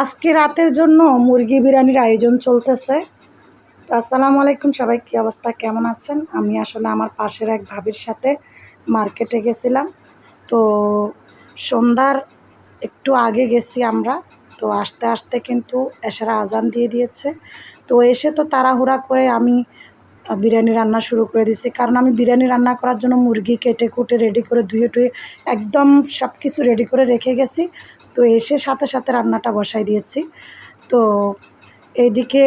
আজকে রাতের জন্য মুরগি বিরিয়ানির আয়োজন চলতেছে। তো আসসালামু আলাইকুম, সবাই কী অবস্থা, কেমন আছেন? আমি আসলে আমার পাশের এক ভাবির সাথে মার্কেটে গেছিলাম। তো সন্ধ্যার একটু আগে গেছি আমরা। তো আস্তে আস্তে কিন্তু এসারা আজান দিয়ে দিয়েছে। তো এসে তো তাড়াহুড়া করে আমি বিরিয়ানি রান্না শুরু করে দিয়েছি কারণ আমি বিরিয়ানি রান্না করার জন্য মুরগি কেটে কুটে রেডি করে ধুয়ে টুয়ে একদম সব কিছু রেডি করে রেখে গেছি। তো এসে সাথে সাথে রান্নাটা বসাই দিয়েছি। তো এইদিকে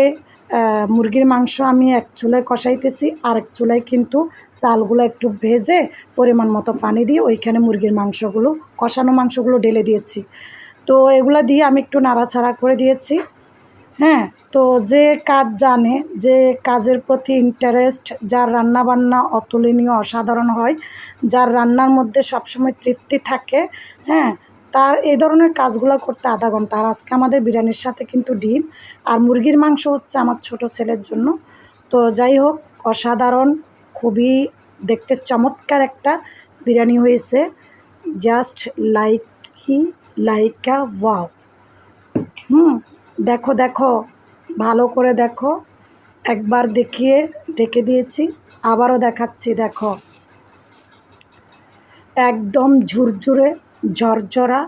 মুরগির মাংস আমি এক চুলায় কষাইতেছি আর এক চুলায় কিন্তু চালগুলো একটু ভেজে পরিমাণ মতো পানি দিয়ে ওইখানে মুরগির মাংসগুলো, কষানো মাংসগুলো ঢেলে দিয়েছি। তো এগুলো দিয়ে আমি একটু নাড়াচাড়া করে দিয়েছি। হ্যাঁ তো যে কাজ জানে, যে কাজের প্রতি ইন্টারেস্ট যার রান্না বান্না অতুলনীয়, অসাধারণ হয়, যার রান্নার মধ্যে সবসময় তৃপ্তি থাকে হ্যাঁ তার এই ধরনের কাজগুলো করতে আধা ঘণ্টা। আর আজকে আমাদের বিরিয়ানির সাথে কিন্তু ডিম, আর মুরগির মাংস হচ্ছে আমার ছোট ছেলের জন্য। তো যাই হোক, অসাধারণ, খুবই দেখতে চমৎকার একটা বিরিয়ানি হয়েছে। জাস্ট লাইক কি লাইকা ওয়াও হুম দেখো দেখো, ভালো করে দেখো। একবার দেখিয়ে ডেকে দিয়েছি, আবারও দেখাচ্ছি, দেখো। একদম ঝুরঝুরে, ঝরঝরা,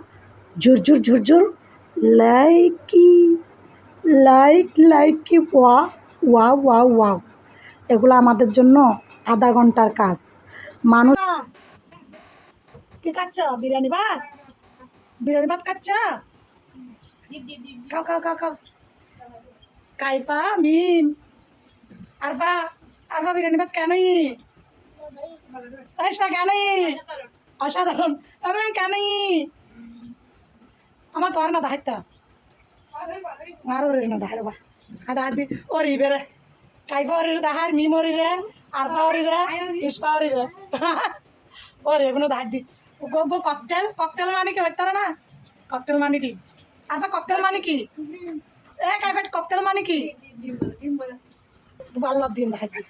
ঝুরঝুর ঝুরঝুর, লাইকি, লাইক, লাইকি, ওয়া ওয়া ওয়া ওয়াও এগুলো আমাদের জন্য আধা ঘণ্টার কাজ। মানুষ কি খাচ্ছ? বিরিয়ানি ভাত? বিরিয়ানি ভাত খাচ্ছ? খাও খাও খাও খাও কাইপা মিম আরফা আরফা বিরিয়ানি ভাত কেনই আইসা কেনই অসাধারণ আরে কেনই আমার তো আর না দাহাইতা আর ওরে না দাহার বা আদা আদি ওরি বেরে কাইফা ওরি দাহার মিম ওরি রে আরফা ওরি রে ইসফা ওরি রে ওরে এগুলো দাহার দি গো গো ককটেল ককটেল মানে কি হইতার না ককটেল মানে কি আরফা ককটেল মানে কি এ কাইফাট ককটেল মানে কি আল্লাহ দিন দাহার দি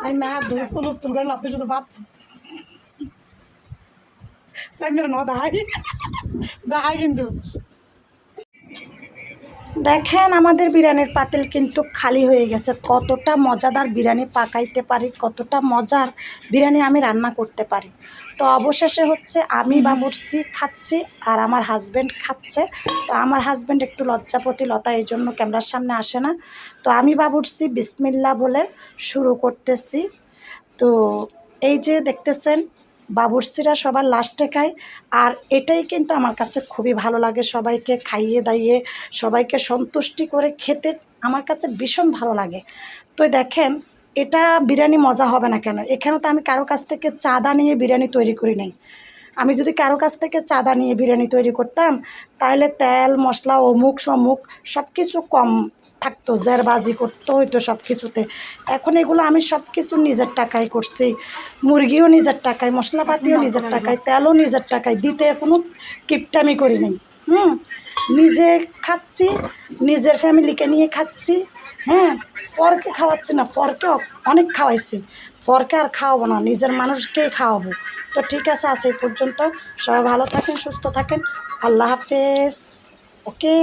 Sai nada, eu sou nos lugares lá dentro do mato. Sai meu nó দাহাই দাহাই কিন্তু দেখেন আমাদের বিরিয়ানির পাতিল কিন্তু খালি হয়ে গেছে। কতটা মজাদার বিরিয়ানি পাকাইতে পারি কতটা মজার বিরিয়ানি আমি রান্না করতে পারি। তো অবশেষে হচ্ছে আমি বাবুর্চি খাচ্ছি আর আমার হাজব্যান্ড খাচ্ছে। তো আমার হাজব্যান্ড একটু লজ্জাপতি লতা এই জন্য ক্যামেরার সামনে আসে না। তো আমি বাবুর্চি বিসমিল্লা বলে শুরু করতেছি। তো এই যে দেখতেছেন বাবুর্চিরা সবার লাস্টে খায় আর এটাই কিন্তু আমার কাছে খুবই ভালো লাগে সবাইকে খাইয়ে দাইয়ে, সবাইকে সন্তুষ্টি করে খেতে আমার কাছে ভীষণ ভালো লাগে। তো দেখেন, এটা বিরিয়ানি মজা হবে না কেন? এখানে তো আমি কারও কাছ থেকে চাঁদা নিয়ে বিরিয়ানি তৈরি করি নাই। আমি যদি কারও কাছ থেকে চাঁদা নিয়ে বিরিয়ানি তৈরি করতাম, তাহলে তেল, মশলা অমুক সমুক সব কিছু কম থাকতো জেরবাজি করতো হইতো সব কিছুতে এখন এগুলো আমি সব কিছু নিজের টাকায় করছি। মুরগিও নিজের টাকায় মশলাপাতিও নিজের টাকায় তেলও নিজের টাকায় দিতে কোনো কিপটামি করি নাই। হুম নিজে খাচ্ছি নিজের ফ্যামিলিকে নিয়ে খাচ্ছি হ্যাঁ পরকে খাওয়াচ্ছি না পরকে অনেক খাওয়াইছি। পরকে আর খাওয়াবো না নিজের মানুষকেই খাওয়াবো। তো ঠিক আছে আজ এই পর্যন্ত সবাই ভালো থাকেন সুস্থ থাকেন। আল্লাহ হাফেজ। ওকে।